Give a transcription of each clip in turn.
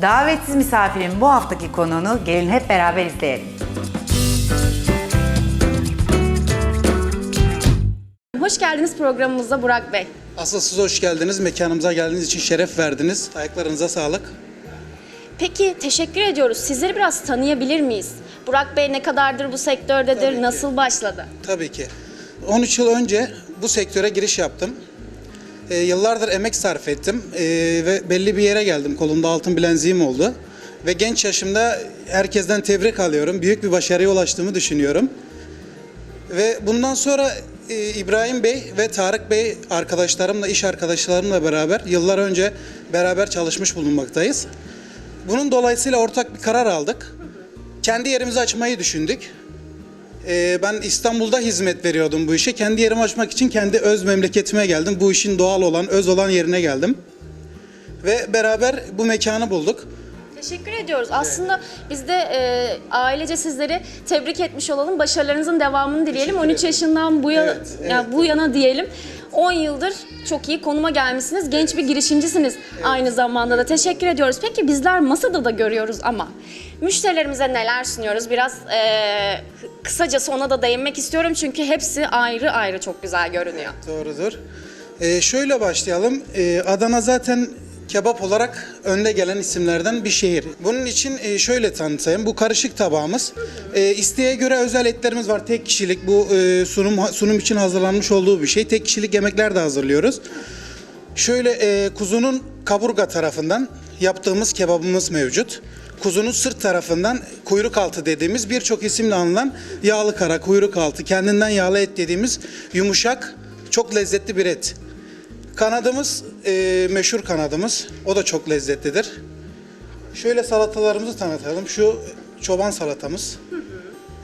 Davetsiz misafirin bu haftaki konuğunu gelin hep beraber izleyelim. Hoş geldiniz programımıza Burak Bey. Asıl siz hoş geldiniz. Mekanımıza geldiğiniz için şeref verdiniz. Ayaklarınıza sağlık. Peki teşekkür ediyoruz. Sizleri biraz tanıyabilir miyiz? Burak Bey ne kadardır bu sektördedir? Tabii ki. Nasıl başladı? Tabii ki. 13 yıl önce bu sektöre giriş yaptım. Ee, yıllardır emek sarf ettim Ee, ve belli bir yere geldim. Kolumda altın bileziğim oldu. Ve genç yaşımda herkesten tebrik alıyorum. Büyük bir başarıya ulaştığımı düşünüyorum. Ve bundan sonra e, İbrahim Bey ve Tarık Bey arkadaşlarımla, iş arkadaşlarımla beraber yıllar önce beraber çalışmış bulunmaktayız. Bunun dolayısıyla ortak bir karar aldık. Kendi yerimizi açmayı düşündük. E, ben İstanbul'da hizmet veriyordum bu işe. Kendi yerimi açmak için kendi öz memleketime geldim. Bu işin doğal olan, öz olan yerine geldim. Ve beraber bu mekanı bulduk. Teşekkür ediyoruz. Aslında biz de e, ailece sizleri tebrik etmiş olalım. Başarılarınızın devamını dileyelim. 13 yaşından bu yana, Evet, evet. yani bu yana diyelim. 10 yıldır çok iyi konuma gelmişsiniz. Genç bir girişimcisiniz aynı zamanda da. Teşekkür ediyoruz. Peki bizler masada da görüyoruz ama müşterilerimize neler sunuyoruz? Biraz e, kısacası ona da değinmek istiyorum. Çünkü hepsi ayrı ayrı çok güzel görünüyor. Doğrudur. Ee, şöyle başlayalım. Ee, Adana zaten kebap olarak önde gelen isimlerden bir şehir. Bunun için e, şöyle tanıtayım. Bu karışık tabağımız. E, isteğe göre özel etlerimiz var. Tek kişilik bu e, sunum sunum için hazırlanmış olduğu bir şey. Tek kişilik yemekler de hazırlıyoruz. Şöyle kuzunun kaburga tarafından yaptığımız kebabımız mevcut. Kuzunun sırt tarafından kuyruk altı dediğimiz birçok isimle anılan yağlı kara, kuyruk altı, kendinden yağlı et dediğimiz yumuşak, çok lezzetli bir et. Kanadımız e, meşhur kanadımız. O da çok lezzetlidir. Şöyle salatalarımızı tanıtalım. Şu çoban salatamız,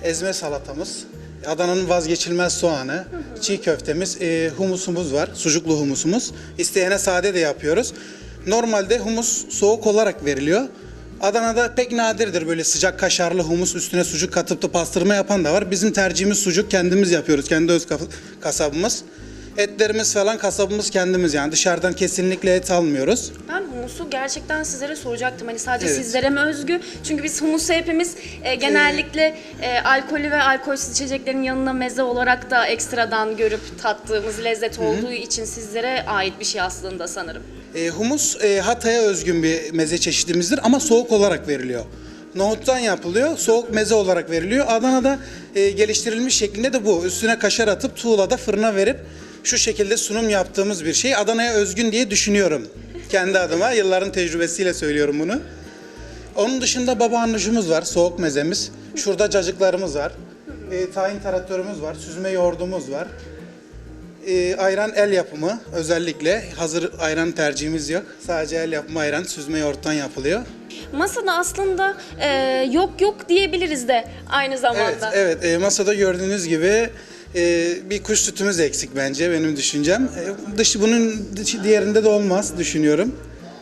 ezme salatamız, Adana'nın vazgeçilmez soğanı, çiğ köftemiz, e, humusumuz var, sucuklu humusumuz. İsteyene sade de yapıyoruz. Normalde humus soğuk olarak veriliyor. Adana'da pek nadirdir böyle sıcak kaşarlı humus üstüne sucuk katıp da pastırma yapan da var. Bizim tercihimiz sucuk kendimiz yapıyoruz. Kendi öz kasabımız. Etlerimiz falan kasabımız kendimiz yani dışarıdan kesinlikle et almıyoruz. Ben humusu gerçekten sizlere soracaktım. Hani sadece Evet. sizlere mi özgü? Çünkü biz humusu hepimiz e, genellikle e, alkollü ve alkolsüz içeceklerin yanına meze olarak da ekstradan görüp tattığımız lezzet olduğu için sizlere ait bir şey aslında sanırım. E, humus e, Hatay'a özgün bir meze çeşidimizdir ama soğuk olarak veriliyor. Nohuttan yapılıyor, soğuk meze olarak veriliyor. Adana'da e, geliştirilmiş şeklinde de bu. Üstüne kaşar atıp tuğlada fırına verip şu şekilde sunum yaptığımız bir şey. Adana'ya özgün diye düşünüyorum. Kendi adıma yılların tecrübesiyle söylüyorum bunu. Onun dışında baba annuşumuz var, soğuk mezemiz. Şurada cacıklarımız var. E, tahin taratörümüz var, süzme yoğurdumuz var. E, ayran el yapımı özellikle. Hazır ayran tercihimiz yok. Sadece el yapımı ayran süzme yoğurttan yapılıyor. Masada aslında e, yok yok diyebiliriz de aynı Evet, zamanda. evet. E, masada gördüğünüz gibi e, bir kuş sütümüz eksik bence benim düşüncem. E, dışı bunun dışı diğerinde de olmaz düşünüyorum.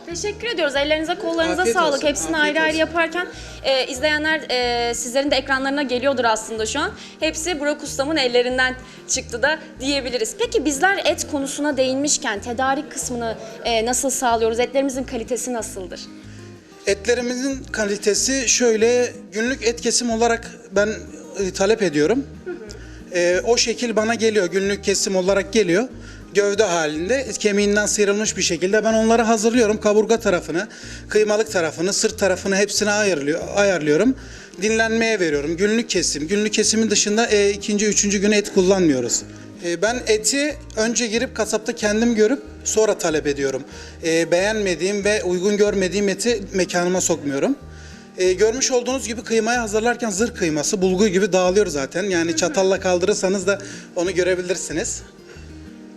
Teşekkür ediyoruz. Ellerinize kollarınıza Afiyet sağlık. olsun, Hepsini afiyet ayrı ayrı olsun. yaparken e, izleyenler e, sizlerin de ekranlarına geliyordur aslında şu an. Hepsi Burak Ustam'ın ellerinden çıktı da diyebiliriz. Peki bizler et konusuna değinmişken tedarik kısmını e, nasıl sağlıyoruz? Etlerimizin kalitesi nasıldır? Etlerimizin kalitesi şöyle günlük et kesim olarak ben e, talep ediyorum. E, o şekil bana geliyor günlük kesim olarak geliyor. Gövde halinde kemiğinden sıyrılmış bir şekilde ben onları hazırlıyorum. Kaburga tarafını, kıymalık tarafını, sırt tarafını hepsini ayarlıyor, ayarlıyorum. Dinlenmeye veriyorum. Günlük kesim. Günlük kesimin dışında e, ikinci, üçüncü gün et kullanmıyoruz. E, ben eti önce girip kasapta kendim görüp sonra talep ediyorum. E, beğenmediğim ve uygun görmediğim eti mekanıma sokmuyorum. E, görmüş olduğunuz gibi kıymayı hazırlarken zırh kıyması bulgur gibi dağılıyor zaten. Yani çatalla kaldırırsanız da onu görebilirsiniz.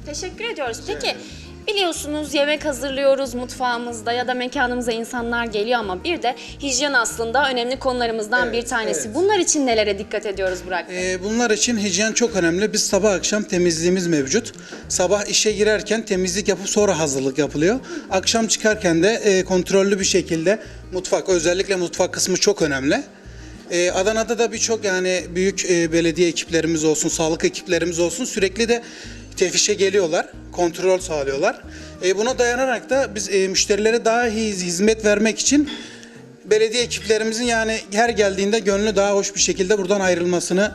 Teşekkür ediyoruz. Peki biliyorsunuz yemek hazırlıyoruz mutfağımızda ya da mekanımıza insanlar geliyor ama bir de hijyen aslında önemli konularımızdan Evet, bir tanesi. evet. Bunlar için nelere dikkat ediyoruz Burak Bey? E, bunlar için hijyen çok önemli. Biz sabah akşam temizliğimiz mevcut. Sabah işe girerken temizlik yapıp sonra hazırlık yapılıyor. Akşam çıkarken de e, kontrollü bir şekilde mutfak özellikle mutfak kısmı çok önemli. E, Adana'da da birçok yani büyük e, belediye ekiplerimiz olsun, sağlık ekiplerimiz olsun sürekli de tefişe geliyorlar, kontrol sağlıyorlar. E, buna dayanarak da biz e, müşterilere daha iyi hizmet vermek için belediye ekiplerimizin yani her geldiğinde gönlü daha hoş bir şekilde buradan ayrılmasını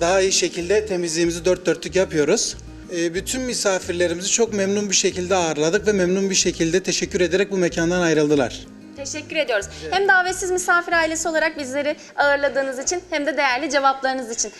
daha iyi şekilde temizliğimizi dört dörtlük yapıyoruz. Ee, bütün misafirlerimizi çok memnun bir şekilde ağırladık ve memnun bir şekilde teşekkür ederek bu mekandan ayrıldılar. Teşekkür ediyoruz. Hem davetsiz misafir ailesi olarak bizleri ağırladığınız için hem de değerli cevaplarınız için.